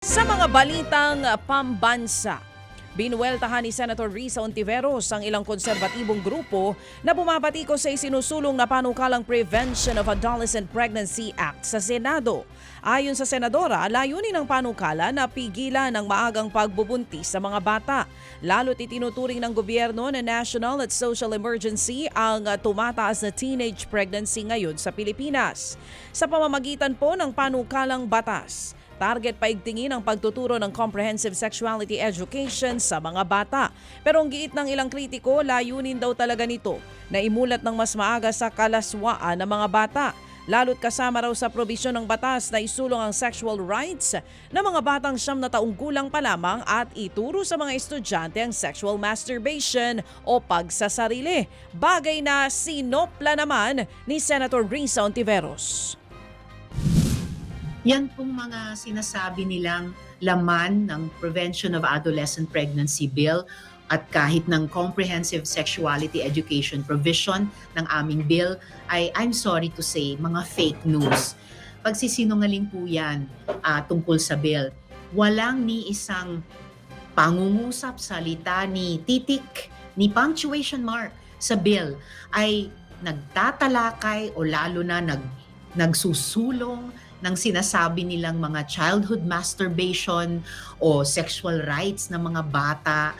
Sa mga balitang pambansa, binuweltahan ni Senator Risa Ontiveros ang ilang konserbatibong grupo na bumabati sa isinusulong na panukalang Prevention of Adolescent Pregnancy Act sa Senado. Ayon sa senadora, layunin ng panukala na pigilan ang maagang pagbubuntis sa mga bata. Lalo't itinuturing ng gobyerno na national at social emergency ang tumataas na teenage pregnancy ngayon sa Pilipinas. Sa pamamagitan po ng panukalang batas, Target paigtingin ang pagtuturo ng comprehensive sexuality education sa mga bata. Pero ang giit ng ilang kritiko, layunin daw talaga nito na imulat ng mas maaga sa kalaswaan ng mga bata. Lalo't kasama raw sa probisyon ng batas na isulong ang sexual rights ng mga batang siyam na taong gulang pa lamang at ituro sa mga estudyante ang sexual masturbation o pagsasarili. Bagay na sinopla naman ni Senator Risa Ontiveros. Yan pong mga sinasabi nilang laman ng Prevention of Adolescent Pregnancy Bill at kahit ng Comprehensive Sexuality Education provision ng aming bill ay I'm sorry to say mga fake news. Pagsisinungaling po yan ah, tungkol sa bill. Walang ni isang pangungusap, salita, ni titik, ni punctuation mark sa bill ay nagtatalakay o lalo na nag, nagsusulong ng sinasabi nilang mga childhood masturbation o sexual rights ng mga bata.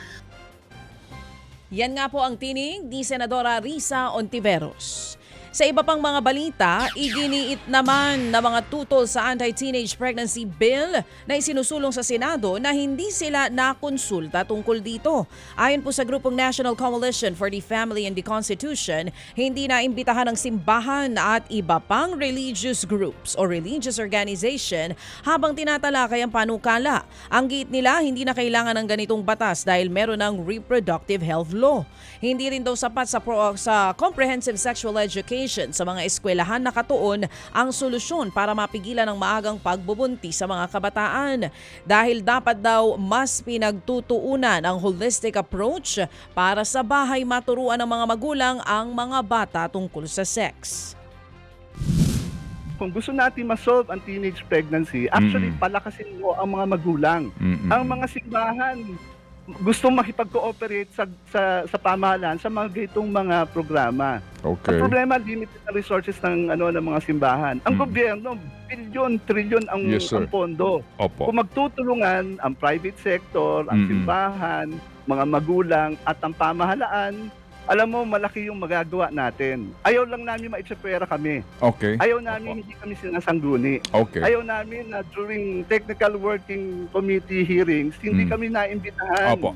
Yan nga po ang tinig ni Senadora Risa Ontiveros. Sa iba pang mga balita, iginiit naman na mga tutol sa Anti-Teenage Pregnancy Bill na isinusulong sa Senado na hindi sila nakonsulta tungkol dito. Ayon po sa grupong National Coalition for the Family and the Constitution, hindi na imbitahan ng simbahan at iba pang religious groups o religious organization habang tinatalakay ang panukala. Ang giit nila, hindi na kailangan ng ganitong batas dahil meron ng reproductive health law. Hindi rin daw sapat sa, pro- sa comprehensive sexual education sa mga eskwelahan nakatuon ang solusyon para mapigilan ang maagang pagbubuntis sa mga kabataan. Dahil dapat daw mas pinagtutuunan ang holistic approach para sa bahay maturuan ng mga magulang ang mga bata tungkol sa sex. kung gusto natin ma-solve ang teenage pregnancy, actually palakasin mo ang mga magulang. Mm-mm. Ang mga simbahan gusto makipag-cooperate sa, sa sa pamahalaan sa mga gitong mga programa. Okay. Ang problema limited na resources ng ano ng mga simbahan. Ang Mm. gobyerno bilyon, trilyon ang, Yes, sir. ang pondo. Opo. Kung magtutulungan ang private sector, ang Mm-mm. simbahan, mga magulang at ang pamahalaan, alam mo malaki yung magagawa natin. Ayaw lang namin maitsapera kami. Okay. Ayaw namin hindi kami sinasangguni. Okay. Ayaw namin na during technical working committee hearings, hindi Mm. kami naimbitahan. Opo.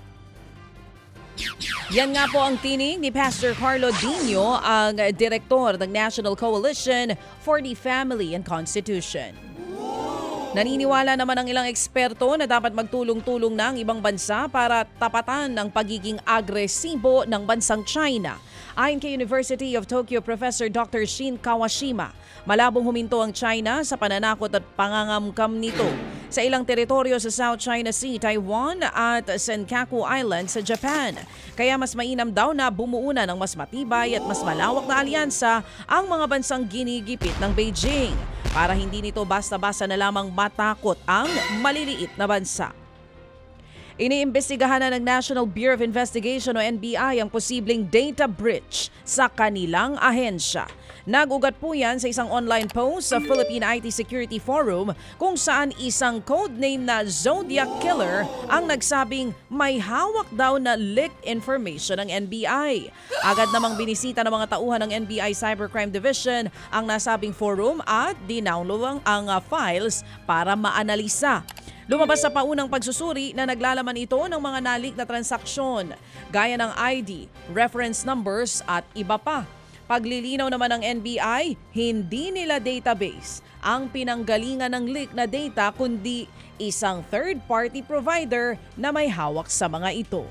Yan nga po ang tinig ni Pastor Carlo Dino, ang direktor ng National Coalition for the Family and Constitution. Naniniwala naman ang ilang eksperto na dapat magtulong-tulong na ang ibang bansa para tapatan ang pagiging agresibo ng bansang China. Ayon kay University of Tokyo Professor Dr. Shin Kawashima, malabong huminto ang China sa pananakot at pangangamkam nito sa ilang teritoryo sa South China Sea, Taiwan at Senkaku Island sa Japan. Kaya mas mainam daw na bumuuna ng mas matibay at mas malawak na alyansa ang mga bansang ginigipit ng Beijing para hindi nito basta-basta na lamang matakot ang maliliit na bansa. Iniimbestigahan na ng National Bureau of Investigation o NBI ang posibleng data breach sa kanilang ahensya. Nagugat po yan sa isang online post sa Philippine IT Security Forum kung saan isang codename na Zodiac Killer ang nagsabing may hawak daw na leaked information ng NBI. Agad namang binisita ng mga tauhan ng NBI Cybercrime Division ang nasabing forum at dinownload ang uh, files para maanalisa. Lumabas sa paunang pagsusuri na naglalaman ito ng mga nalik na transaksyon, gaya ng ID, reference numbers at iba pa. Paglilinaw naman ng NBI, hindi nila database ang pinanggalingan ng leak na data kundi isang third-party provider na may hawak sa mga ito.